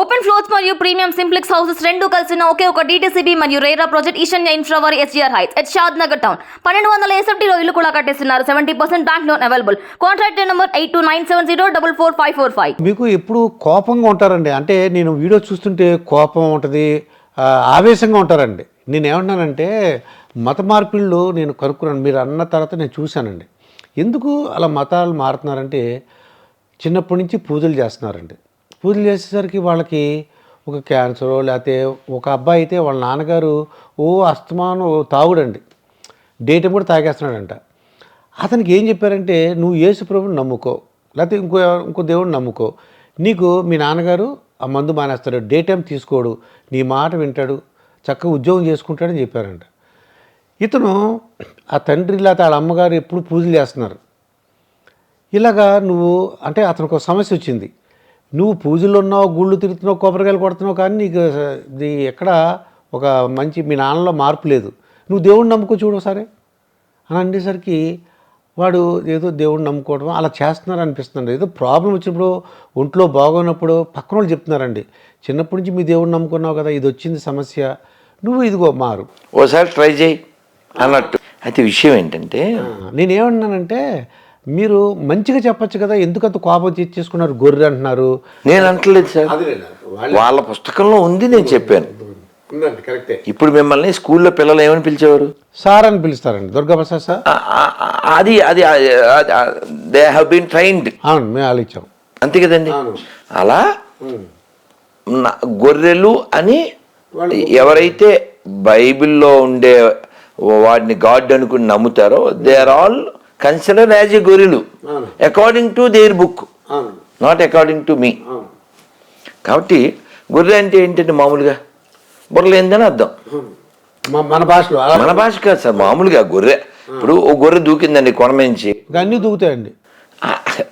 Open floors మరియు premium simplex houses రెండు కలిసిన ఒకే ఒక డీటీసీబీ మరియు రేరా ప్రాజెక్ట్ ఈశాన్య ఇన్ఫ్రా వారి SGR heights at Shadnagar town పన్నెండు వందల ఎస్ఎఫ్టీలో ఇల్లు కూడా కట్టేస్తున్నారు. Seventy percent bank loan available contract number eight two nine seven zero double four five four five మీకు ఎప్పుడు కోపంగా ఉంటారండి? అంటే నేను వీడియో చూస్తుంటే కోపం ఉంటుంది ఆవేశంగా ఉంటారండి. నేను ఏమన్నానంటే మత మార్పిళ్ళు నేను కనుక్కున్నాను. మీరు అన్న తర్వాత నేను చూశానండి. ఎందుకు అలా మతాలు మారుతున్నారంటే చిన్నప్పటి నుంచి పూజలు చేస్తున్నారండి. పూజలు చేసేసరికి వాళ్ళకి ఒక క్యాన్సర్ లేకపోతే ఒక అబ్బాయి అయితే వాళ్ళ నాన్నగారు ఓ అస్తమానం తాగుడండి. డేటం కూడా తాగేస్తున్నాడంట. అతనికి ఏం చెప్పారంటే నువ్వు యేసు ప్రభుని నమ్ముకో లేకపోతే ఇంకో ఇంకో దేవుడిని నమ్ముకో. నీకు మీ నాన్నగారు ఆ మందు మానేస్తాడు డే టైం తీసుకోడు నీ మాట వింటాడు చక్కగా ఉద్యోగం చేసుకుంటాడని చెప్పారంట. ఇతను ఆ తండ్రి లేకపోతే వాళ్ళ అమ్మగారు ఎప్పుడు పూజలు చేస్తున్నారు. ఇలాగా నువ్వు అంటే అతనికి ఒక సమస్య వచ్చింది. నువ్వు పూజలు ఉన్నావు గుళ్ళు తిరుగుతున్నావు కొబ్బరికాయలు కొడుతున్నావు కానీ నీకు ఇది ఎక్కడ ఒక మంచి మీ నాన్నలో మార్పు లేదు. నువ్వు దేవుడిని నమ్ముకో చూడు ఒకసారి. అని అనేసరికి వాడు ఏదో దేవుడిని నమ్ముకోవడం అలా చేస్తున్నారు అనిపిస్తుంది ఏదో ప్రాబ్లం వచ్చినప్పుడు ఒంట్లో బాగోనప్పుడు పక్కన వాళ్ళు చెప్తున్నారండి. చిన్నప్పటి నుంచి మీ దేవుడిని నమ్ముకున్నావు కదా ఇది వచ్చింది సమస్య. నువ్వు ఇదిగో మారు. ఓసారి ట్రై చేయి అన్నట్టు. అయితే విషయం ఏంటంటే నేనేమన్నానంటే మీరు మంచిగా చెప్పొచ్చు కదా ఎందుకంత కోపం తెచ్చేసుకున్నారు గొర్రె అంటున్నారు? నేను అంటలేదు సార్. వాళ్ళ పుస్తకంలో ఉంది నేను చెప్పాను. కరెక్టే. ఇప్పుడు మిమ్మల్ని స్కూల్లో పిల్లలు ఏమని పిలిచేవారు? సార్ అని పిలుస్తారండి దుర్గాప్రసాద్ సార్ అది అది దే హ్యావ్ బీన్ ట్రైన్డ్ అవును మేము ఆలోచించాం అంతే కదండి. అలా గొర్రెలు అని ఎవరైతే బైబిల్లో ఉండే వాడిని గాడ్ అనుకుని నమ్ముతారో they are all consider as a గొర్రెలు according to their book not according to me కాబట్టి గొర్రె అంటే ఏంటంటే మామూలుగా? బుర్రలేందని అర్థం. మన భాషలో మన భాష కాదు సార్ మామూలుగా గొర్రె. ఇప్పుడు ఓ గొర్రె దూకిందండి కొనమించి. అన్నీ దూకుతాయండి.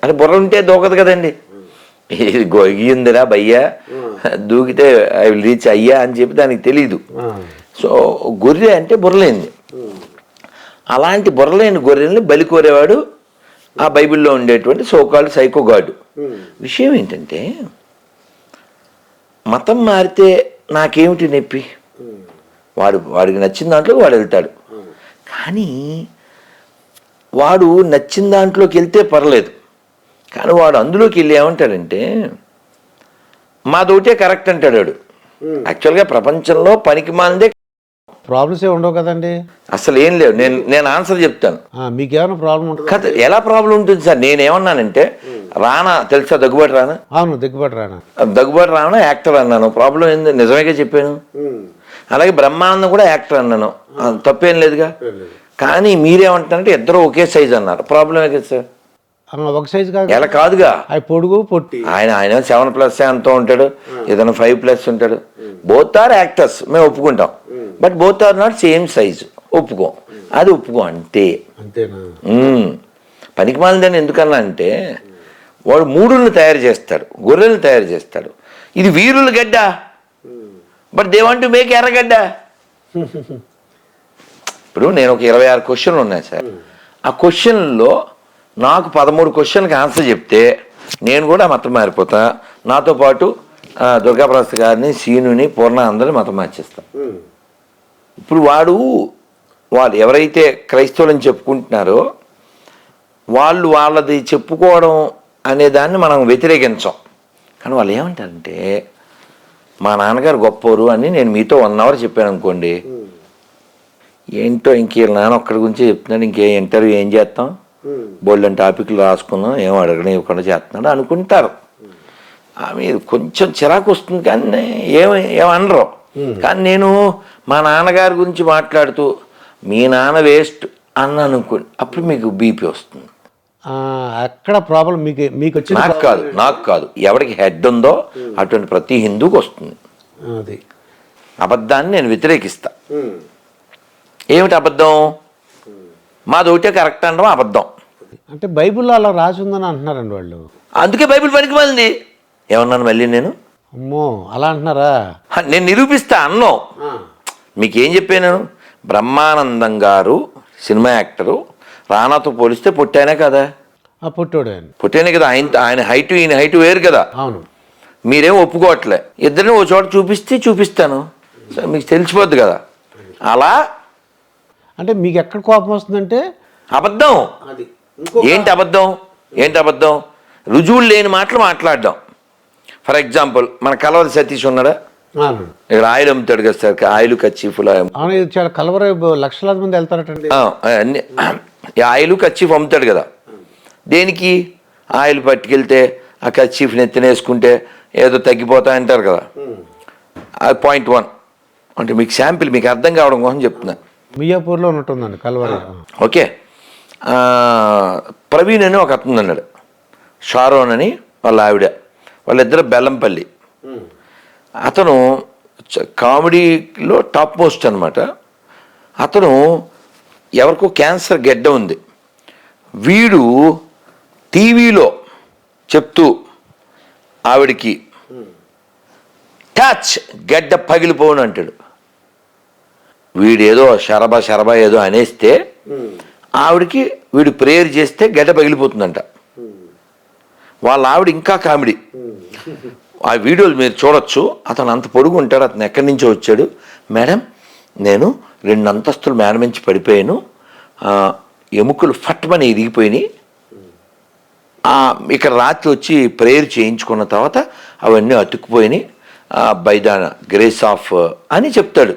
అది బుర్ర ఉంటే దూకదు కదండి. గొయ్యిందిరా భయ్యా. దూకితే ఐ విల్ రీచ్ అయ్యా అని చెప్పి దానికి తెలీదు. సో గొర్రె అంటే బుర్రలేంది. అలాంటి బుర్రలేని గొర్రెల్ని బలి కోరేవాడు ఆ బైబిల్లో ఉండేటువంటి సోకాళ్ళు సైకోగాడు విషయం ఏంటంటే మతం మారితే నాకేమిటి నొప్పి? వాడు వాడికి నచ్చిన దాంట్లో వాడు వెళ్తాడు. కానీ వాడు నచ్చిన దాంట్లోకి వెళ్తే పర్లేదు. కానీ వాడు అందులోకి వెళ్ళి ఏమంటాడంటే మాదోటే కరెక్ట్ అంటాడు వాడు. యాక్చువల్గా ప్రపంచంలో పనికి మాందే ప్రాబ్లమ్స్ ఏ ఉండవు కదండి. అసలు ఏం లేవు. నేను నేను ఆన్సర్ చెప్తాను. ఆ, మీకేమైనా ప్రాబ్లం ఉంటుంది? ఎలా ప్రాబ్లం ఉంటుంది సార్? నేనేమన్నానంటే రానా తెలుసా దగ్గుబాటి రానా? అవును దిగ్గుబాటు రానా. దగ్గుబాటి రానా యాక్టర్ అన్నాను. ప్రాబ్లం ఏంది? నిజమేగా చెప్పాను. అలాగే బ్రహ్మానందం కూడా యాక్టర్ అన్నాను. తప్పేం లేదుగా. కానీ మీరేమంటారంటే ఇద్దరు ఒకే సైజ్ అన్నారు. ప్రాబ్లమే కదా సార్? ఒక సైజు కాదు. ఎలా కాదుగా? పొడుగు పొట్టి. ఆయన ఆయన సెవెన్ ప్లస్ ఎంతో ఉంటాడు. ఏదైనా ఫైవ్ ప్లస్ ఉంటాడు. బోత్ ఆర్ యాక్టర్స్ మేము ఒప్పుకుంటాం. But both are not same size ఒప్పుకోం. అది ఒప్పుకో అంతే. పనికి మాలిందని ఎందుకన్నా అంటే వాడు మూడుల్ని తయారు చేస్తాడు గొర్రెల్ని తయారు చేస్తాడు ఇది వీరుల గడ్డ. But they want make Erragadda ఇప్పుడు నేను ఒక ఇరవై ఆరు క్వశ్చన్లు ఉన్నాయి సార్. ఆ క్వశ్చన్లో నాకు పదమూడు క్వశ్చన్కి ఆన్సర్ చెప్తే నేను కూడా మతం మారిపోతా. నాతో పాటు దుర్గాప్రసాద్ గారిని సీనుని పూర్ణ అందరిని మతం మార్చేస్తాను ఇప్పుడు వాడు వాళ్ళు ఎవరైతే క్రైస్తవులని చెప్పుకుంటున్నారో వాళ్ళు వాళ్ళది చెప్పుకోవడం అనే దాన్ని మనం వ్యతిరేకించాం. కానీ వాళ్ళు ఏమంటారంటే మా నాన్నగారు గొప్పవారు అని నేను మీతో వన్ అవర్ చెప్పాను అనుకోండి. ఏంటో ఇంక నాన్న ఒక్కడి గురించి చెప్తున్నాడు. ఇంకే ఇంటర్వ్యూ ఏం చేస్తాం? బోల్డ్ టాపిక్లు రాసుకుందాం. ఏం అడగడం ఇవ్వకుండా చేస్తున్నాడు అనుకుంటారు. ఆ మీద కొంచెం చిరాకు వస్తుంది కానీ ఏమి ఏమనరు. కానీ నేను మా నాన్నగారి గురించి మాట్లాడుతూ మీ నాన్న వేస్ట్ అని అనుకో అప్పుడు మీకు బీపీ వస్తుంది. అక్కడ ప్రాబ్లం మీకు మీకు వచ్చిన నాకు కాదు నాకు కాదు. ఎవరికి హెడ్ ఉందో అటువంటి ప్రతి హిందూకి వస్తుంది. అది. అబద్ధాన్ని నేను వ్యతిరేకిస్తా. ఏమిటి అబద్ధం? మాది ఒకటే కరెక్ట్ అనడం అబద్ధం. అంటే బైబిల్లో అలా రాసి ఉందని అంటున్నారండి వాళ్ళు. అందుకే బైబిల్ పనికి మాలింది. ఏమన్నాను మళ్ళీ నేను? అమ్మో అలా అంటున్నారా? నేను నిరూపిస్తా అన్నాం. మీకేం చెప్పాను బ్రహ్మానందం గారు సినిమా యాక్టరు రానాతో పోలిస్తే పుట్టానే కదా. ఆ పుట్టోడు ఆయన. పుట్టానే కదా ఆయన ఆయన హైట్ ఈయన హైట్ వేరు కదా. అవును. మీరేం ఒప్పుకోవట్లే. ఇద్దరిని ఓ చోట చూపిస్తే చూపిస్తాను. మీకు తెలిసిపోద్ది కదా. అలా అంటే మీకు ఎక్కడ కోపం వస్తుందంటే? అబద్ధం. ఏంటి అబద్ధం? ఏంటి అబద్ధం? రుజువులు లేని మాటలు మాట్లాడడం. ఫర్ ఎగ్జాంపుల్ మన కలవరి సతీష్ ఉన్నాడా. ఇక్కడ ఆయిల్ అమ్ముతాడు కదా సార్ ఆయిల్ కచ్చీఫులు చాలా కలవర లక్షలాది మంది వెళ్తారటండి. అన్ని ఈ ఆయిల్ కచ్చీఫ్ అమ్ముతాడు కదా. దేనికి? ఆయిల్ పట్టుకెళ్తే ఆ కచ్చీఫ్ని ఎత్తినేసుకుంటే ఏదో తగ్గిపోతా అంటారు కదా. అది పాయింట్ వన్. అంటే మీకు శాంపిల్ మీకు అర్థం కావడం కోసం చెప్తున్నా. మియాపూర్లో ఉన్నట్టుందండి కలవర. ఓకే. ప్రవీణ్ అని ఒక అతను అన్నాడు షారోన్ అని వాళ్ళ ఆవిడ. వాళ్ళిద్దరు బెల్లంపల్లి. అతను కామెడీలో టాప్ మోస్ట్ అనమాట అతను ఎవరికో క్యాన్సర్ గెడ్డ ఉంది. వీడు టీవీలో చెప్తూ ఆవిడికి టచ్ గడ్డ పగిలిపోను అంటాడు. వీడేదో శరబా శరబా ఏదో అనేస్తే ఆవిడకి వీడు ప్రేయర్ చేస్తే గడ్డ పగిలిపోతుందంట. వాళ్ళ ఆవిడ ఇంకా కామెడీ. ఆ వీడియోలు మీరు చూడొచ్చు. అతను అంత పొడుగు ఉంటాడు. అతను ఎక్కడి నుంచో వచ్చాడు. మేడం నేను రెండు అంతస్తులు మేనమించి పడిపోయాను. ఎముకలు ఫట్మని ఇరిగిపోయినాయి. ఇక్కడ రాత్రి వచ్చి ప్రేయర్ చేయించుకున్న తర్వాత అవన్నీ అతుక్కుపోయినాయి. బై ద గ్రేస్ ఆఫ్ అని చెప్తాడు.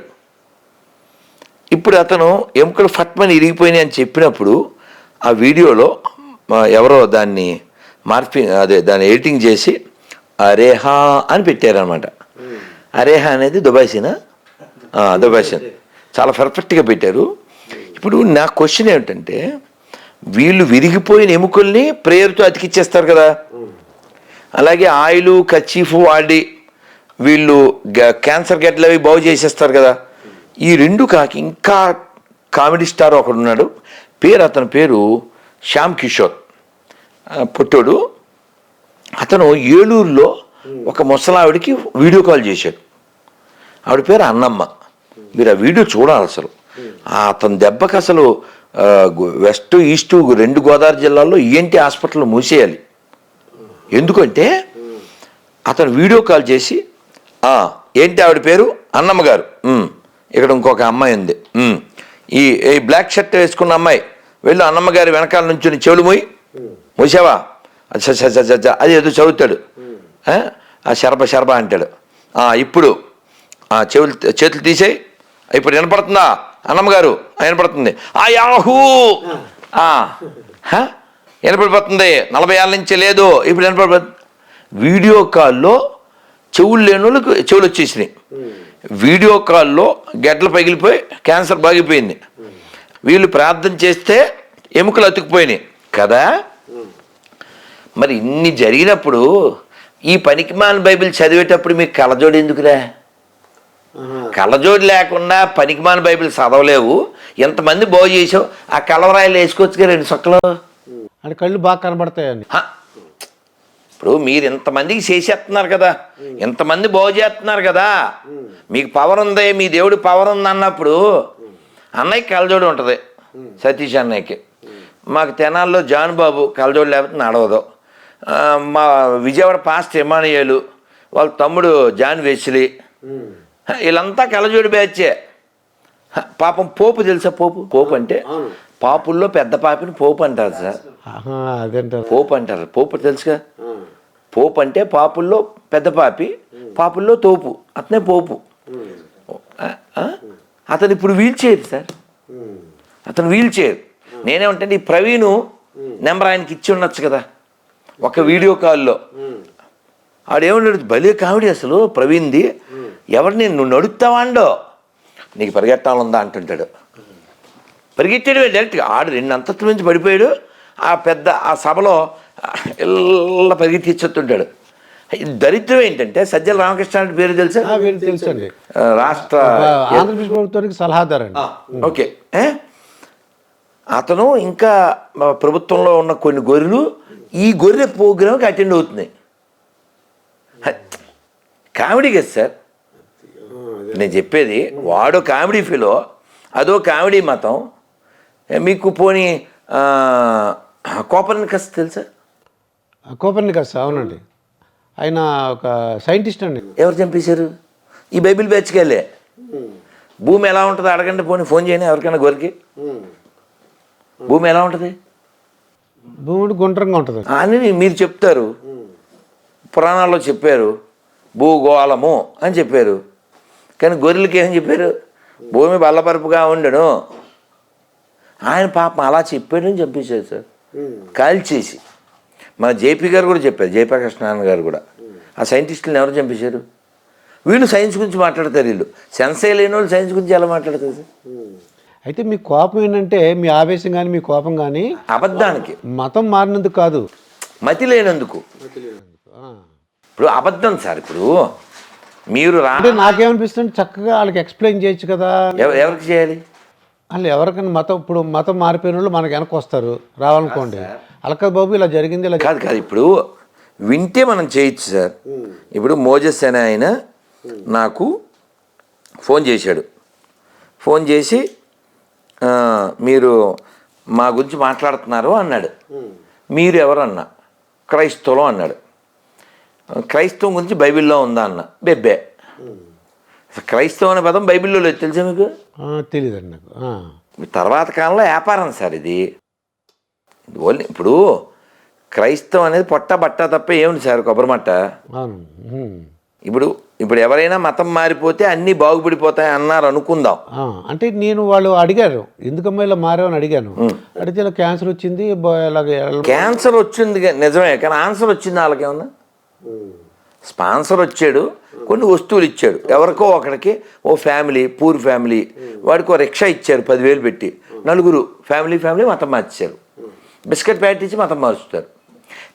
ఇప్పుడు అతను ఎముకలు ఫట్మని ఇరిగిపోయినాయి అని చెప్పినప్పుడు ఆ వీడియోలో ఎవరో దాన్ని మార్పింగ్ అదే దాన్ని ఎడిటింగ్ చేసి అరేహా అని పెట్టారనమాట అరేహా అనేది దుబాయ్సీనా? దుబాయ్ దుబాయ్సీన్ చాలా పర్ఫెక్ట్గా పెట్టారు. ఇప్పుడు నా క్వశ్చన్ ఏమిటంటే వీళ్ళు విరిగిపోయిన ఎముకల్ని ప్రేయర్తో అతికిచ్చేస్తారు కదా. అలాగే ఆయిల్ కచీఫ్ వాడి వీళ్ళు క్యాన్సర్ గడ్డలు అవి బాగు చేసేస్తారు కదా. ఈ రెండు కాకి ఇంకా కామెడీ స్టార్ ఒకడున్నాడు. పేరు అతని పేరు శ్యామ్ కిషోర్. పుట్టోడు. అతను ఏలూరులో ఒక ముసలావిడికి వీడియో కాల్ చేశాడు. ఆవిడ పేరు అన్నమ్మ. మీరు ఆ వీడియో చూడాలి అసలు. అతని దెబ్బకి అసలు వెస్ట్ ఈస్ట్ రెండు గోదావరి జిల్లాల్లో ఈఎన్టీ హాస్పిటల్ మూసేయాలి. ఎందుకంటే అతను వీడియో కాల్ చేసి "ఆ, ఏంటి ఆవిడ పేరు? అన్నమ్మ గారు. "ఉమ్, ఇక్కడ ఇంకొక అమ్మాయి ఉంది. "ఉమ్, ఈ బ్లాక్ షర్ట్ వేసుకున్న అమ్మాయి. వెళ్ళు అన్నమ్మ గారి వెనకాల నుంచి చెవులు మొయ్యి మూసావా? స- అది ఏదో చదువుతాడు. ఆ? శరబ శరబ అంటాడు. "ఆ, ఇప్పుడు. ఆ చెవులు చేతులు తీసేయి. ఇప్పుడు వినపడుతుందా? అన్నమ్మ గారు "ఆ, వినపడుతుంది. ఆ యాహూ? వినపడిపోతుంది. నలభై ఏళ్ళ నుంచి లేదు. ఇప్పుడు వినపడిపోతుంది వీడియో కాల్లో చెవులు లేని వాళ్ళకి చెవులు వచ్చేసినాయి. వీడియో కాల్లో గడ్డలు పగిలిపోయి క్యాన్సర్ బాగిపోయింది. వీళ్ళు ప్రార్థన చేస్తే ఎముకలు అతుక్కుపోయినాయి. కదా? మరి ఇన్ని జరిగినప్పుడు ఈ పనికిమాల బైబిల్ చదివేటప్పుడు మీకు కళ్ళజోడు ఎందుకురా? కళ్ళజోడు లేకుండా పనికిమాల బైబిల్ చదవలేవు. ఎంతమంది బాగు చేసావు? ఆ కలవరాయలు వేసుకోవచ్చుగా రెండు సొక్కలు? అంటే కళ్ళు బాగా కనబడతాయండి. ఇప్పుడు మీరు ఇంతమందికి చేసేస్తున్నారు కదా. ఇంతమంది బాగు చేస్తున్నారు కదా. మీకు పవర్ ఉంది మీ దేవుడి పవర్ ఉంది అన్నప్పుడు అన్నయ్యకి కలజోడు ఉంటుంది. సతీష్ అన్నయ్యకి. మాకు తెనాల్లో జాన్ బాబు కలజోడు లేకపోతే నడవదు. మా విజయవాడ పాస్ట్ ఎమానియేలు వాళ్ళ తమ్ముడు జాన్ వెస్లీ. హ, వీళ్ళంతా కలజోడు బ్యాచే. పాపం పోపు తెలుసా పోపు? పోపు అంటే పాపుల్లో పెద్ద పాపిని పోపు అంటారు సార్. అదేంటారు. పోపు అంటారు. పోపు తెలుసుగా? పోపు అంటే పాపుల్లో పెద్ద పాపి పాపుల్లో తోపు. అతనే పోపు? అతను ఇప్పుడు వీల్ చైర్ సార్ అతను వీల్ చైర్ నేనేమంటే ఈ ప్రవీణ్ నెంబర్ ఆయనకి ఇచ్చి ఉండొచ్చు కదా. ఒక వీడియో కాల్లో. ఆడేమన్నాడు భలే కామెడీ అసలు ప్రవీణ్ది. ఎవరిని నువ్వు నడుస్తావా అండో నీకు పరిగెట్టాలందా అంటుంటాడు. పరిగెట్టాడు డైరెక్ట్గా ఆడు రెండు అంతస్తుల నుంచి పడిపోయాడు. ఆ పెద్ద ఆ సభలో ఇళ్ళ పరిగెత్తిచ్చుతుంటాడు ఈ దరిద్రం ఏంటంటే సజ్జల రామకృష్ణ పేరు తెలుసా? తెలుసండి. రాష్ట్ర ఆంధ్రప్రదేశ్ ప్రభుత్వానికి సలహాదారండి ఓకే? అతను ఇంకా ప్రభుత్వంలో ఉన్న కొన్ని గొర్రెలు ఈ గొర్రె ప్రోగ్రామ్కి అటెండ్ అవుతున్నాయి. కామెడీ కదా సార్. నేను చెప్పేది వాడు కామెడీ ఫీలో అదో కామెడీ మతం. మీకు పోనీ కోపర్నికస్ తెలుసా? కోపర్నికస్ అవునండి. ఆయన ఒక సైంటిస్ట్ అండి. ఎవరు చంపేశారు? ఈ బైబిల్ బ్యాచ్కెళ్ళే భూమి ఎలా ఉంటుంది అడగండి పోనీ ఫోన్ చేయని ఎవరికైనా గొరికి భూమి ఎలా ఉంటుంది? భూమి గుండ్రంగా ఉంటుంది. అని మీరు చెప్తారు. పురాణాల్లో చెప్పారు. భూగోళము అని చెప్పారు. కానీ గొర్రెలకి ఏం చెప్పారు? భూమి బల్లపరుపుగా ఉండను. ఆయన పాపం అలా చెప్పాడని చంపేశారు సార్. కాల్చేసి. మన జేపీ గారు కూడా చెప్పారు జయప్రకాష్ గారు కూడా. ఆ సైంటిస్టులను ఎవరు చంపేశారు? వీళ్ళు సైన్స్ గురించి మాట్లాడతారు వీళ్ళు. సెన్సే లేని వాళ్ళు సైన్స్ గురించి ఎలా మాట్లాడతారు సార్? అయితే మీ కోపం ఏంటంటే మీ ఆవేశం కానీ మీ కోపం కానీ అబద్ధానికి. మతం మారినందుకు కాదు. మతి లేనందుకు. ఇప్పుడు అబద్ధం సార్ ఇప్పుడు మీరు రా అంటే నాకేమనిపిస్తుంది చక్కగా వాళ్ళకి ఎక్స్ప్లెయిన్ చేయొచ్చు కదా. ఎవ- ఎవరికి చేయాలి? వాళ్ళు ఎవరికైనా మతం ఇప్పుడు మతం మారిపోయిన వాళ్ళు మనకి వెనక్కి వస్తారు రావాలనుకోండి. అలకా బాబు ఇలా జరిగింది ఇలా కాదు కాదు ఇప్పుడు వింటే మనం చేయొచ్చు సార్. ఇప్పుడు మోజస్ అనే ఆయన నాకు ఫోన్ చేశాడు. ఫోన్ చేసి "ఆ, మీరు మా గురించి మాట్లాడుతున్నారు అన్నాడు. మీరు ఎవరు అన్న క్రైస్తవులు అన్నాడు. క్రైస్తవం గురించి బైబిల్లో ఉందా అన్న? బెబ్బే. క్రైస్తవం అనే పదం బైబిల్లో లేదు తెలుసా మీకు? తెలియదండి నాకు. తర్వాత కాలంలో వ్యాపారం సార్ ఇది. ఓన్లీ ఇప్పుడు క్రైస్తవం అనేది పొట్ట బట్ట తప్ప ఏముంది సార్ కొబ్బరి మట్ట. ఇప్పుడు ఇప్పుడు ఎవరైనా మతం మారిపోతే అన్నీ బాగుపడిపోతాయి అన్నారు అనుకుందాం. అంటే నేను వాళ్ళు అడిగారు. ఎందుకమ్మా ఇలా మారావని అడిగాను. అడిగితే ఇలా క్యాన్సర్ వచ్చింది క్యాన్సర్ వచ్చింది నిజమే కానీ ఆన్సర్ వచ్చింది వాళ్ళకేమన్నా స్పాన్సర్ వచ్చాడు కొన్ని వస్తువులు ఇచ్చాడు. ఎవరికో ఒకడికి ఓ ఫ్యామిలీ పూర్ ఫ్యామిలీ వాడికి ఓ రిక్షా ఇచ్చారు పదివేలు పెట్టి. నలుగురు ఫ్యామిలీ ఫ్యామిలీ మతం మార్చారు బిస్కెట్ ప్యాకెట్ ఇచ్చి మతం మార్చుతారు.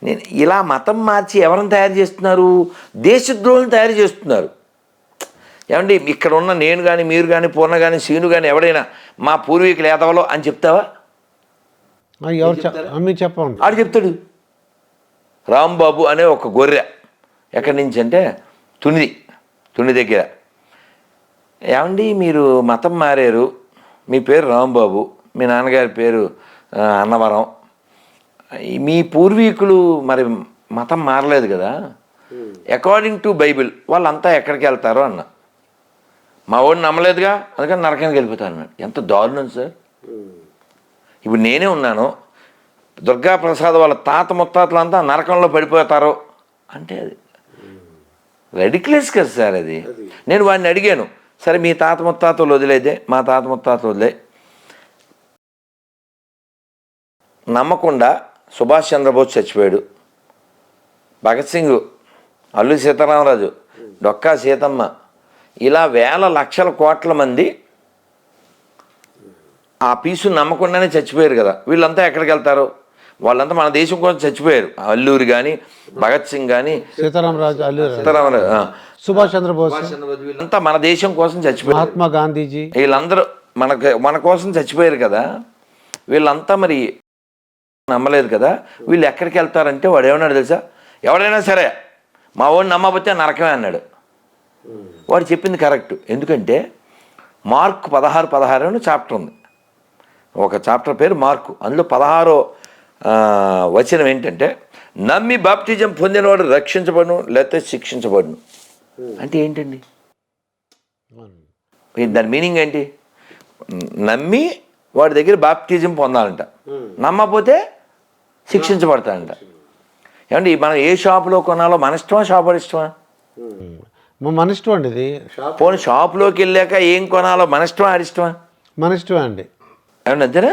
నేను ఇలా మతం మార్చి ఎవరిని తయారు చేస్తున్నారు? దేశద్రోహులను తయారు చేస్తున్నారు. ఏమండి ఇక్కడ ఉన్న నేను కానీ మీరు కానీ పూర్ణ కానీ సీను కానీ ఎవడైనా మా పూర్వీకులు ఏదవలో అని చెప్తావా? ఎవరు చెప్పండి. ఆడు చెప్తాడు. రాంబాబు అనే ఒక గొర్రె. ఎక్కడి నుంచి అంటే తునిది తుని దగ్గర. ఏమండి మీరు మతం మారారు. మీ పేరు రాంబాబు. మీ నాన్నగారి పేరు అన్నవరం. మీ పూర్వీకులు మరి మతం మారలేదు కదా? అకార్డింగ్ టు బైబిల్ వాళ్ళంతా ఎక్కడికి వెళ్తారో అన్న. మా వాడు నమ్మలేదుగా అందుకని నరకానికి వెళ్ళిపోతాను అన్నాడు. ఎంత దారుణం సార్. ఇప్పుడు నేనే ఉన్నాను దుర్గా ప్రసాద్ వాళ్ళ తాత ముత్తాతలంతా నరకంలో పడిపోతారు అంటే అది రెడిక్లెస్ కదా సార్ అది. నేను వాడిని అడిగాను సరే మీ తాత ముత్తాతలు వదిలేదే మా తాత ముత్తాతలు వదిలే. నమ్మకుండా సుభాష్ చంద్రబోస్ చచ్చిపోయాడు. భగత్ సింగ్ అల్లు సీతారామరాజు డొక్కా సీతమ్మ ఇలా వేల లక్షల కోట్ల మంది ఆ పీసు నమ్మకుండానే చచ్చిపోయారు కదా. వీళ్ళంతా ఎక్కడికి వెళ్తారు? వాళ్ళంతా మన దేశం కోసం చచ్చిపోయారు. అల్లూరి కానీ భగత్ సింగ్ కానీ సీతారామరాజు అల్లు సీతారామరాజు. సుభాష్ చంద్రబోస్. వీళ్ళంతా మన దేశం కోసం చచ్చిపోయారు. మహాత్మా గాంధీజీ. వీళ్ళందరూ మనకు మన కోసం చచ్చిపోయారు కదా. వీళ్ళంతా మరి నమ్మలేదు కదా. వీళ్ళు ఎక్కడికి వెళ్తారంటే వాడు ఏమన్నాడు తెలుసా? ఎవడైనా సరే మా వాడిని నమ్మకపోతే నరకమే అన్నాడు. వాడు చెప్పింది కరెక్ట్. ఎందుకంటే మార్క్ పదహారు పదహారు అని చాప్టర్ ఉంది. ఒక చాప్టర్ పేరు మార్కు. అందులో పదహారో వచనం ఏంటంటే నమ్మి బాప్టిజం పొందినవాడు రక్షించబడును లేకపోతే శిక్షించబడును. అంటే ఏంటండి? దాని మీనింగ్ ఏంటి? నమ్మి వాడి దగ్గర బాప్టిజం పొందాలంట. నమ్మకపోతే శిక్షించబడతాడంట. ఏమండి మనం ఏ షాపులో కొనాలో మన ఇష్టమా షాప్ ఇష్టమా? మా మన ఇష్టం అండి ఇది పోనీ షాపులోకి వెళ్ళాక ఏం కొనాలో మన ఇష్టమా ఆడి ఇష్టమా? మన ఇష్టం అండి. ఏమన్నా అంతేనా?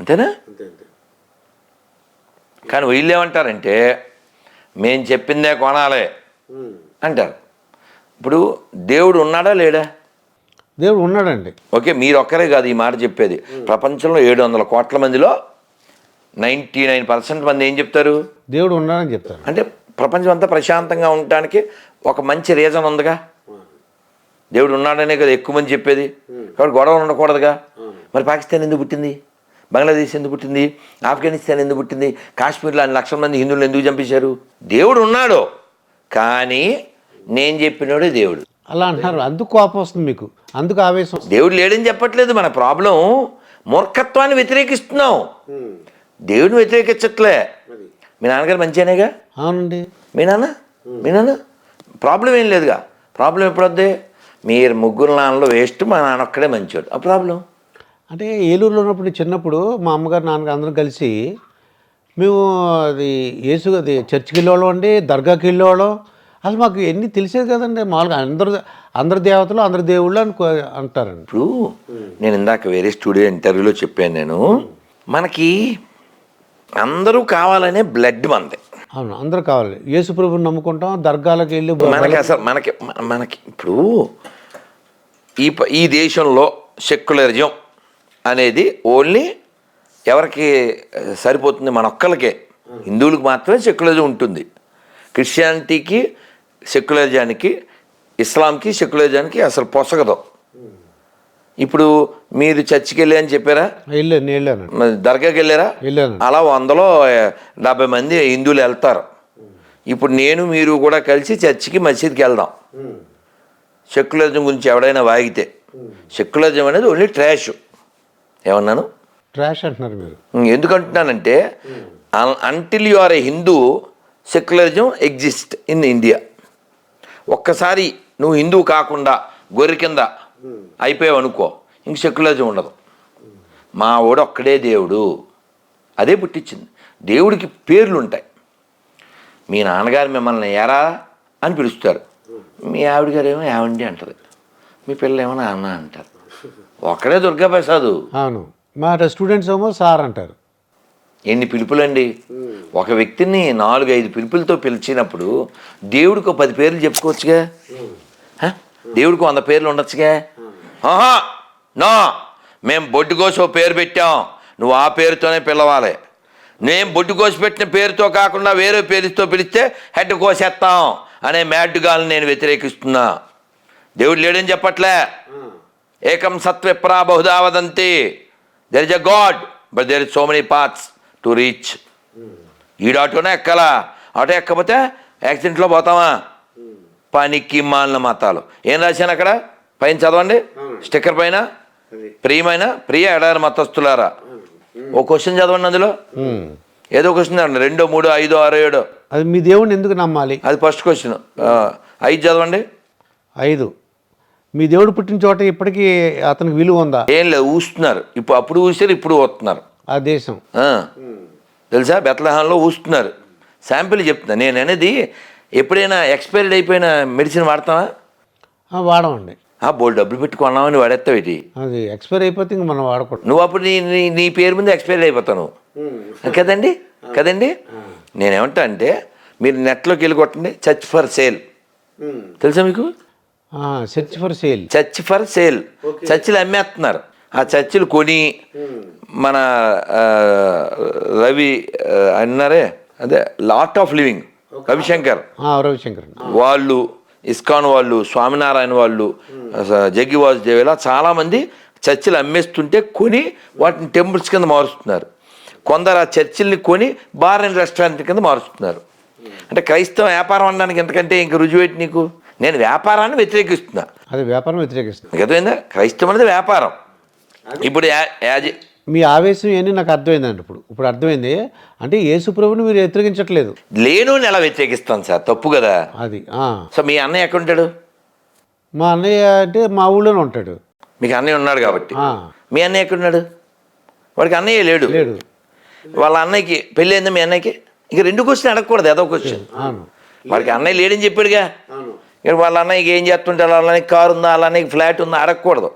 అంతేనా? కానీ వీళ్ళు ఏమంటారంటే మేము చెప్పిందే కొనాలి అంటారు. ఇప్పుడు దేవుడు ఉన్నాడా లేడా? దేవుడు ఉన్నాడండి. ఓకే మీరు ఒక్కరే కాదు ఈ మాట చెప్పేది. ప్రపంచంలో ఏడు వందల కోట్ల మందిలో నైంటీ నైన్ పర్సెంట్ మంది ఏం చెప్తారు? దేవుడు ఉన్నాడని చెప్తారు. అంటే ప్రపంచం అంతా ప్రశాంతంగా ఉండటానికి ఒక మంచి రీజన్ ఉందిగా. దేవుడు ఉన్నాడనే కదా ఎక్కువ మంది చెప్పేది. కాబట్టి గొడవలు ఉండకూడదుగా. మరి పాకిస్తాన్ ఎందుకు పుట్టింది? బంగ్లాదేశ్ ఎందుకు పుట్టింది? ఆఫ్ఘనిస్తాన్ ఎందుకు పుట్టింది? కాశ్మీర్లో అన్ని లక్షల మంది హిందువులు ఎందుకు చంపేశారు? దేవుడు ఉన్నాడు. కానీ నేను చెప్పినోడే దేవుడు. అలా అంటున్నారు. అందుకు కోపం వస్తుంది మీకు. అందుకు ఆవేశం. దేవుడు లేడని చెప్పట్లేదు. మన ప్రాబ్లం మూర్ఖత్వాన్ని వ్యతిరేకిస్తున్నాం. దేవుడిని వ్యతిరేకించట్లే. మీ నాన్నగారు మంచిగానేగా? అవునండి. మీ నాన్న? మీనా ప్రాబ్లం ఏం లేదుగా. ప్రాబ్లం ఎప్పుడొద్ది? మీరు ముగ్గురు నాన్నలో వేస్ట్ మా నాన్న ఒక్కడే మంచివాడు ఆ ప్రాబ్లం? అంటే ఏలూరులో ఉన్నప్పుడు చిన్నప్పుడు మా అమ్మగారు నాన్నగారు అందరం కలిసి మేము అది యేసు అది చర్చికి వెళ్ళేవాళ్ళం అండి దర్గాకి వెళ్ళేవాళ్ళం. అసలు మాకు ఎన్ని తెలిసేది కదండి మామూలుగా అందరు అందరి దేవతలు అందరి దేవుళ్ళు అనుకో అంటారండి. ఇప్పుడు నేను ఇందాక వేరే స్టూడియో ఇంటర్వ్యూలో చెప్పాను నేను. మనకి అందరూ కావాలనే బ్లడ్ మనది అవును అందరూ కావాలి. యేసు ప్రభుని నమ్ముకుంటాం దర్గాలకు వెళ్ళి మనకి అసలు మనకి మన- మనకి ఇప్పుడు ఈ ఈ దేశంలో సెక్యులరిజం అనేది ఓన్లీ ఎవరికి సరిపోతుంది? మన ఒక్కరికే హిందువులకు మాత్రమే సెక్యులరిజం ఉంటుంది. క్రిస్టియానిటీకి సెక్యులరిజానికి ఇస్లాంకి సెక్యులరిజానికి అసలు పొసగదు. ఇప్పుడు మీరు చర్చికి వెళ్ళి అని చెప్పారా? వెళ్ళాను మరి దర్గాకి వెళ్ళారా? వెళ్ళాను. అలా వందలో డెబ్బై మంది హిందువులు వెళ్తారు. ఇప్పుడు నేను మీరు కూడా కలిసి చర్చికి మసీద్కి వెళ్దాం. సెక్యులరిజం గురించి ఎవడైనా వాగితే. సెక్యులరిజం అనేది ఓన్లీ ట్రాష్. ఏమన్నాను? ట్రాష్ అంటున్నారు మీరు. ఎందుకు అంటున్నానంటే until you are a Hindu secularism exist in India. ఒక్కసారి నువ్వు హిందువు కాకుండా గొర్రె కింద అయిపోయావు అనుకో ఇంక సెక్యులరిజం ఉండదు. మా ఓడు ఒక్కడే దేవుడు. అదే పుట్టించింది. దేవుడికి పేర్లు ఉంటాయి మీ నాన్నగారు మిమ్మల్ని ఎరా అని పిలుస్తారు. మీ ఆవిడ గారు ఏమో ఏమండి అంటారు మీ పిల్లలు ఏమో నాన్న అంటారు. ఒక్కడే దుర్గా ప్రసాదు. అవును. మా స్టూడెంట్స్ ఏమో సార్ అంటారు. ఎన్ని పిలుపులండి. ఒక వ్యక్తిని నాలుగు ఐదు పిలుపులతో పిలిచినప్పుడు దేవుడికి పది పేర్లు చెప్పుకోవచ్చుగా? హ? దేవుడికి వంద పేర్లు ఉండొచ్చుగా? ఆహా నా మేము బొడ్డు కోసి పేరు పెట్టాం. నువ్వు ఆ పేరుతోనే పిలవాలి. నేను బొడ్డు కోసి పెట్టిన పేరుతో కాకుండా వేరే పేరుతో పిలిస్తే హెడ్ కోసేస్తాం అనే మ్యాడ్గాల్ని నేను వ్యతిరేకిస్తున్నా. దేవుడు లేడని చెప్పట్లే. ఏకం సత్విప్రా బహుదా వదంతి. There is a god but there is so many parts to reach ఈడు ఆటోనే ఎక్కాలా? ఆటో ఎక్కకపోతే యాక్సిడెంట్లో పోతామా? పనికి మాలిన మతాలు. ఏం రాశాను అక్కడ? పైన చదవండి. స్టిక్కర్ పైన. ప్రియమైన ప్రియ ఎడారి మతస్థులారా. ఓ క్వశ్చన్ చదవండి అందులో. ఏదో క్వశ్చన్ చదవండి. రెండో మూడో ఐదో ఆరో ఏడో. అది మీ దేవుడిని ఎందుకు నమ్మాలి? అది ఫస్ట్ క్వశ్చన్. ఐదు చదవండి. ఐదు. మీ దేవుడు పుట్టిన చోట ఇప్పటికీ అతనికి విలువ ఉందా? ఏం లేదు ఊస్తున్నారు. ఇప్పుడు అప్పుడు ఊసారు ఇప్పుడు ఊస్తున్నారు ఆ దేశం. తెలుసా? బెత్లహాంలో ఊస్తున్నారు. శాంపిల్ చెప్తున్నా. నేను అనేది ఎప్పుడైనా ఎక్స్పైర్డ్ అయిపోయిన మెడిసిన్ వాడతావా? వాడమండి. బోల్ డబ్బులు పెట్టి కొన్నామని వాడేస్తావు ఇది. అది ఎక్స్పైర్ అయిపోతే ఇంక మనం వాడకూడదు. నువ్వు అప్పుడు నీ నీ నీ పేరు మీద ఎక్స్పైర్ అయిపోతావు కదండి? కదండి? నేనేమంటా అంటే మీరు నెట్లోకి వెళ్ళి కొట్టండి చర్చ్ ఫర్ సేల్ తెలుసా మీకు? Search for sale church for sale చర్చిలు అమ్మేస్తున్నారు. ఆ చర్చిలు కొని మన ఆ, రవి ఆ, అన్నారే? అదే lot of living Ravishankar. Ravishankar. వాళ్ళు ఇస్కాన్ వాళ్ళు స్వామినారాయణ వాళ్ళు అస- జగ్గి వాసుదేవ్ ఇలా చాలామంది చర్చిలు అమ్మేస్తుంటే కొని వాటిని టెంపుల్స్ కింద మారుస్తున్నారు. కొందరు ఆ చర్చిల్ని కొని బార్ అండ్ రెస్టారెంట్ కింద మారుస్తున్నారు. అంటే క్రైస్తవ వ్యాపారం అనడానికి ఎంతకంటే ఇంక రుజువేటి నీకు? నేను వ్యాపారాన్ని వ్యతిరేకిస్తున్నా. అది వ్యాపారం అర్థమైందా? క్రైస్తవం అనేది వ్యాపారం ఇప్పుడు యాజి మీ ఆవేశం ఏంటి నాకు అర్థమైందండి ఇప్పుడు. ఇప్పుడు అర్థమైంది అంటే యేసు ప్రభుని మీరు వ్యతిరేకించట్లేదు. లేను ఎలా వ్యతిరేకిస్తాను సార్. తప్పు కదా? అది. సో మీ అన్నయ్య ఎక్కడ ఉంటాడు? మా అన్నయ్య అంటే మా ఊళ్ళోనే ఉంటాడు. మీకు అన్నయ్య ఉన్నాడు కాబట్టి. మీ అన్నయ్య ఎక్కడున్నాడు వాడికి అన్నయ్య లేడు. లేడు. వాళ్ళ అన్నయ్యకి పెళ్ళి అయిందా మీ అన్నయ్యకి? ఇక రెండు క్వశ్చన్ అడగకూడదు ఏదో క్వశ్చన్. వాడికి అన్నయ్య లేడని చెప్పాడుగా. ఇక వాళ్ళ అన్నయ్యకి ఏం చేస్తుంటారు వాళ్ళ అన్నయ్యకి కారు ఉందా? వాళ్ళ అన్నయ్యకి ఫ్లాట్ ఉందా? అడగకూడదు.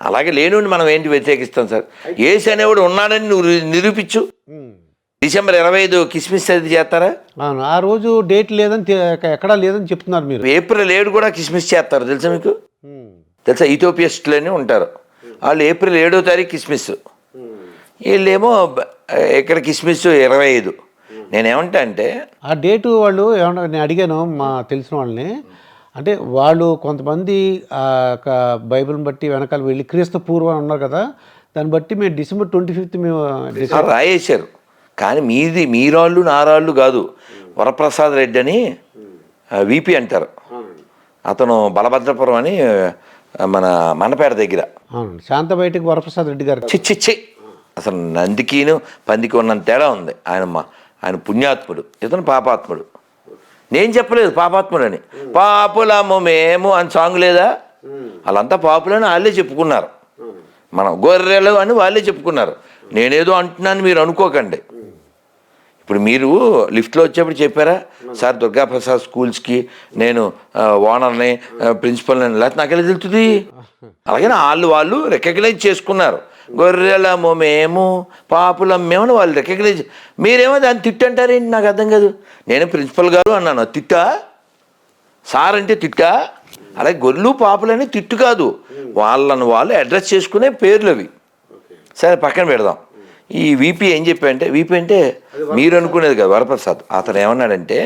అలాగే లేనివాడిని మనం ఏంటి వ్యతిరేకిస్తాం సార్? ఏసు అనేవాడు ఉన్నాడని నువ్వు నిరూపించు. డిసెంబర్ ఇరవై ఐదు కిస్మిస్ అది చేస్తారా? అవును ఆ రోజు డేట్ లేదని ఎక్కడా లేదని చెప్తున్నారు మీరు. ఏప్రిల్ ఏడు కూడా కిస్మిస్ చేస్తారు తెలుసా మీకు. తెలుసా? ఇథోపియస్టులు అని ఉంటారు. వాళ్ళు ఏప్రిల్ ఏడో తారీఖు కిస్మిస్ వీళ్ళేమో ఇక్కడ కిస్మిస్ ఇరవై ఐదు నేనేమంటా అంటే ఆ డేటు వాళ్ళు ఏమన్నా నేను అడిగాను మా తెలిసిన వాళ్ళని. అంటే వాళ్ళు కొంతమంది ఆ యొక్క బైబిల్ని బట్టి వెనకాల వెళ్ళి క్రీస్తు పూర్వం ఉన్నారు కదా దాన్ని బట్టి మేము డిసెంబర్ ట్వంటీ ఫిఫ్త్ మేము రాయేశారు. కానీ మీది మీ రాళ్ళు నా రాళ్ళు కాదు. వరప్రసాద్ రెడ్డి అని విపి అంటారు. అతను బలభద్రపురం అని మన మనపేట దగ్గర. శాంత బయటకు వరప్రసాద్ రెడ్డి గారు. చిచ్చిచ్చి అసలు నందికిను పందికి ఉన్నంత తేడా ఉంది. ఆయన ఆయన పుణ్యాత్ముడు ఇతను పాపాత్ముడు. నేను చెప్పలేదు పాపాత్ముడని. పాపులము మేము అని సాంగ్ లేదా? వాళ్ళంతా పాపులని వాళ్ళే చెప్పుకున్నారు. మనం గొర్రెలు అని వాళ్ళే చెప్పుకున్నారు. నేనేదో అంటున్నాను మీరు అనుకోకండి. ఇప్పుడు మీరు లిఫ్ట్లో వచ్చేప్పుడు చెప్పారా? సార్ దుర్గాప్రసాద్ స్కూల్స్కి నేను ఓనర్ని ప్రిన్సిపల్ని లేకపోతే నాకు ఎలా తెలుస్తుంది? అలాగే వాళ్ళు వాళ్ళు రికగ్నైజ్ చేసుకున్నారు. గొర్రెలము మేము పాపులం మేము అని వాళ్ళు రికగ్నైజ్ మీరేమో దాన్ని తిట్టంటారేంటి? నాకు అర్థం కాదు. నేను ప్రిన్సిపల్ గారు అన్నాను తిట్టా? సార్ అంటే తిట్టా? అలాగే గొర్రెలు పాపులని తిట్టు కాదు. వాళ్ళను వాళ్ళు అడ్రస్ చేసుకునే పేర్లు అవి. సరే పక్కన పెడదాం. ఈ వీపీ ఏం చెప్పాడంటే వీపీ అంటే మీరు అనుకునేది కదా వరప్రసాద్. అతను ఏమన్నాడంటే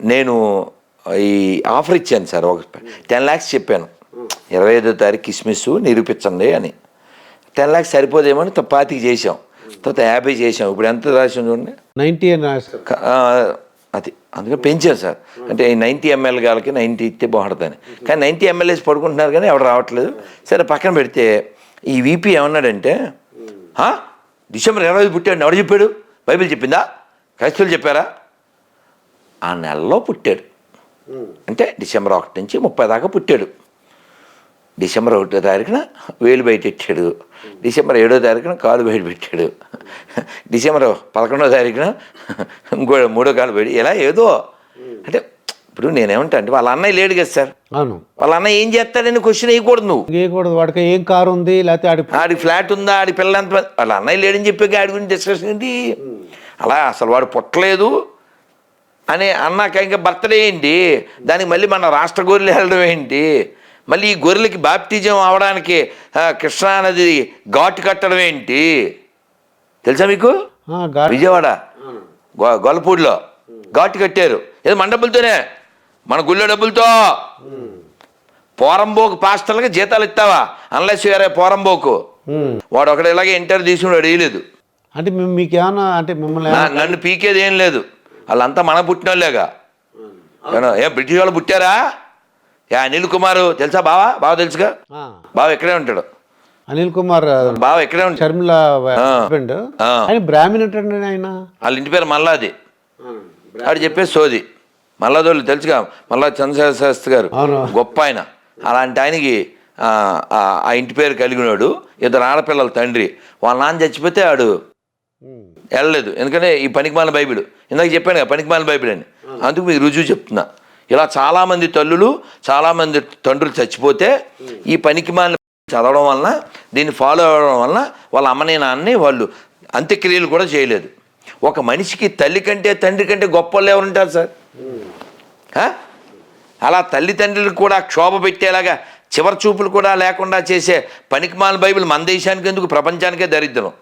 నేను ఈ ఆఫర్ ఇచ్చాను సార్ ఒక టెన్ ల్యాక్స్ చెప్పాను. ఇరవై ఐదో తారీఖు కిస్మిస్ నిరూపించండి అని. టెన్ ల్యాక్స్ సరిపోదేమో అని త- పాతికి చేసాం తర్వాత యాభై చేసాం ఇప్పుడు ఎంత రాసాం చూడండి? నైంటీ అది అందుకని పెంచారు సార్. అంటే నైంటీ ఎంఎల్ గాలకి నైంటీ ఇస్తే బాగుంటుందని. కానీ నైంటీ ఎంఎల్ఏస్ పడుకుంటున్నారు కానీ ఎవరు రావట్లేదు. సరే పక్కన పెడితే ఈ వీపీ ఏమన్నాడంటే "హా? డిసెంబర్ ఇరవై ఐదు పుట్టాడు. ఎవడు చెప్పాడు? బైబిల్ చెప్పిందా? క్రైస్తవులు చెప్పారా? ఆ నెలలో పుట్టాడు. అంటే డిసెంబర్ ఒకటి నుంచి ముప్పై దాకా పుట్టాడు. డిసెంబర్ ఒకటో తారీఖున వేలు బయట పెట్టాడు. డిసెంబర్ ఏడో తారీఖున కాలు బయట పెట్టాడు. డిసెంబర్ పదకొండో తారీఖున ఇంకో మూడో కాలు బయట ఇలా ఏదో. అంటే ఇప్పుడు నేనేమంటా అంటే వాళ్ళ అన్నయ్య లేడు కదా సార్. అవును. వాళ్ళ అన్నయ్య ఏం చేస్తాడని క్వశ్చన్ వేయకూడదు నువ్వు. వేయకూడదు. వాడికి ఏం కారు ఉంది లేకపోతే ఆడి ఆడి ఫ్లాట్ ఉందా ఆడి పిల్ల ఎంత వాళ్ళ అన్నయ్య లేడని చెప్పి ఆడి గురించి డిస్కషన్ ఏంటి? అలా అసలు వాడు పుట్టలేదు అని అన్నాక ఇంకా బర్త్డే ఏంటి? దానికి మళ్ళీ మన రాష్ట్ర గొర్రెలు వెళ్ళడం ఏంటి? మళ్ళీ ఈ గొర్రెలకి బాప్టిజం అవడానికి ఆ, కృష్ణా నది ఘాటు కట్టడం ఏంటి? తెలుసా మీకు? విజయవాడ గొల్లపూడిలో ఘాటు కట్టారు. ఏదో మన డబ్బులతోనే మన గుళ్ళో డబ్బులతో. పోరంబోకు పాస్టర్లకి జీతాలు ఇస్తావా? అన్లెస్ వేరే పోరంబోకు. వాడు ఒకడు ఇలాగే ఇంటర్ తీసుకుని వేయలేదు అంటే మీకు ఏమన్నా అంటే మిమ్మల్ని నన్ను పీకేది ఏం లేదు. వాళ్ళంతా మన పుట్టిన వాళ్ళేగా ఏమన్నా, ఏ బ్రిటిష్ వాళ్ళు పుట్టారా? ఏ అనిల్ కుమార్ తెలుసా బావా? బావ తెలుసుగా? బావ ఇక్కడే ఉంటాడు? అనిల్ కుమార్ బావ ఇక్కడే ఉంటాడు? షర్మిల. ఆయన బ్రాహ్మణ్ ఉంటాడు ఆయన. వాళ్ళ ఇంటి పేరు మల్లాది. ఆడు చెప్పేసి సోది. మల్లాదోళ్ళు తెలుసుగా మల్లా చంద్రశేఖర శాస్త్రి గారు. గొప్ప ఆయన. అలాంటి ఆయనకి ఆ, ఇంటి పేరు కలిగినాడు ఇద్దరు ఆడపిల్లల తండ్రి. వాళ్ళ నాన్న చచ్చిపోతే ఆడు. వెళ్ళలేదు. ఎందుకంటే ఈ పనికిమాల బైబిల్. ఇందాక చెప్పాను కదా పనికిమాల బైబిల్ అని. అందుకు మీకు రుజువు చెప్తున్నా. ఇలా చాలామంది తల్లులు చాలామంది తండ్రులు చచ్చిపోతే ఈ పనికిమాల చదవడం వలన దీన్ని ఫాలో అవ్వడం వలన వాళ్ళ అమ్మని నాన్నని వాళ్ళు అంత్యక్రియలు కూడా చేయలేదు. ఒక మనిషికి తల్లి కంటే తండ్రి కంటే గొప్ప వాళ్ళు ఎవరు ఉంటారు సార్? అలా తల్లిదండ్రులకు కూడా క్షోభ పెట్టేలాగా చివరి చూపులు కూడా లేకుండా చేసే పనికిమాల బైబిల్ మన దేశానికి ఎందుకు ప్రపంచానికే దరిద్రం?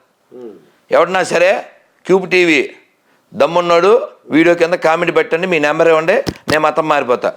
ఎవడన్నా సరే క్యూబ్ టీవీ దమ్మున్నాడు వీడియో కింద కామెంట్ పెట్టండి మీ నెంబర్ ఇవ్వండి నేను మతం మారిపోతా.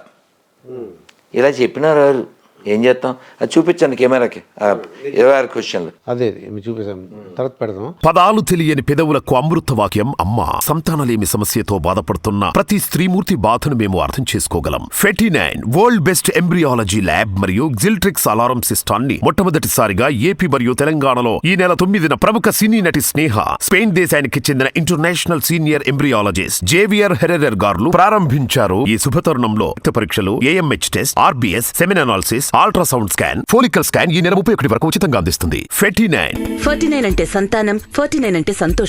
ఇలా చెప్పినారు వారు. ఏం చేస్తాం? అది చూపించండి కెమెరాకి. ఆ ఇరవై ఆరు క్వశ్చన్లు. అదే చూపిస్తాం. తర్వాత పెడదాం. పదాలు తెలియని పెదవులకు అమృత వాక్యం అమ్మ సంతానలేమి సమస్యతో బాధపడుతున్న ప్రతి స్త్రీమూర్తి బాధను మేము అర్థం చేసుకోగలం. Fifty nine world best embryology lab మరియు జిల్ట్రిక్స్ అలారం సిస్టాన్ని మొట్టమొదటిసారిగా ఏపీ మరియు తెలంగాణలో ఈ నెల తొమ్మిదిన ప్రముఖ సినీ నటి స్నేహ స్పెయిన్ దేశానికి చెందిన international senior embryologist Xavier Herrera గారు ప్రారంభించారు ఈ శుభతరుణంలో రక్త పరీక్షలు AMH test RBS semen analysis ultrasound scan follicle scan ఈ నెల ముప్పై ఒకటి వరకు ఉచితంగా అందిస్తుంది. ఫెర్టీ నైన్ ఫార్టీ నైన్ అంటే సంతానం ఫార్టీ నైన్ అంటే సంతోషం.